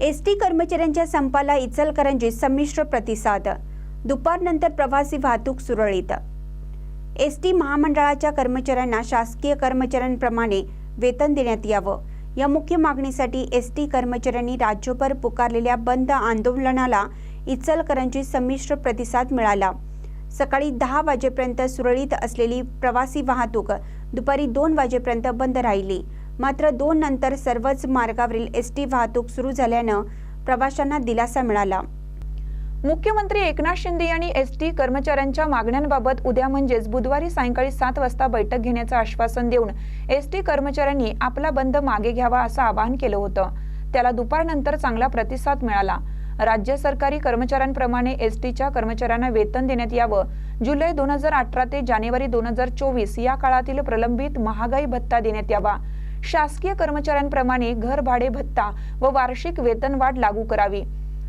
S T कर्मचाऱ्यांच्या संपाला इचलकरंजी संमिश्र प्रतिसाद. दुपारनंतर प्रवासी वाहतूक सुरळीत. एस टी महामंडळाच्या कर्मचाऱ्यांना शासकीय कर्मचाऱ्यांप्रमाणे वेतन देण्यात यावं. या मुख्य मागणीसाठी एस टी कर्मचाऱ्यांनी राज्यभर पुकारलेल्या बंद आंदोलनाला इचलकरंजी संमिश्र प्रतिसाद मिळाला. सकाळी दहा वाजेपर्यंत सुरळीत असलेली प्रवासी वाहतूक दुपारी दोन वाजेपर्यंत बंद राहिली. मात्र दोन नंतर सर्वच मार्गावरील एस टी वाहतूक सुरू झाल्यानं प्रवाशांना दिलासा मिळाला. मुख्यमंत्री एकनाथ शिंदे यांनी एस टी कर्मचाऱ्यांच्या मागण्यांबाबत उद्या म्हणजेच बुधवारी सायंकाळी सात वाजता बैठक घेण्याचं आश्वासन देऊन एस टी कर्मचाऱ्यांनी आपला बंद मागे घ्यावा असं आवाहन केलं होतं. त्याला दुपारनंतर चांगला प्रतिसाद मिळाला. राज्य सरकारी कर्मचाऱ्यांप्रमाणे एस टीच्या कर्मचाऱ्यांना वेतन देण्यात यावं. जुलै दोन हजार अठरा ते जानेवारी दोन हजार चोवीस या काळातील प्रलंबित महागाई भत्ता देण्यात यावा. शासकीय कर्मचाऱ्यांप्रमाणे घर भाडे भत्ता व वार्षिक वेतनवाढ लागू करावी.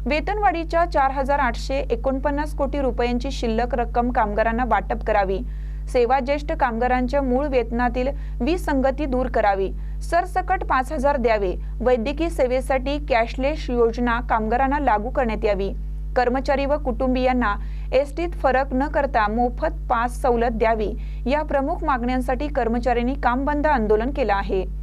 वेतनवाढीच्या चार हजार आठशे एकोणपन्नास कोटी रुपयांची शिल्लक रक्कम कामगारांना वाटप करावी. सेवा ज्येष्ठ कामगारांच्या मूळ वेतनातील विसंगती दूर करावी. सरसकट पाच हजार द्यावे. वैद्यकीय सेवेसाठी कॅशलेस योजना कामगारांना लागू करण्यात यावी. कर्मचारी व कुटुंबियांना एसटीत फरक न करता मोफत पास सवलत द्यावी. या प्रमुख मागण्यांसाठी कर्मचाऱ्यांनी काम बंद आंदोलन केलं आहे.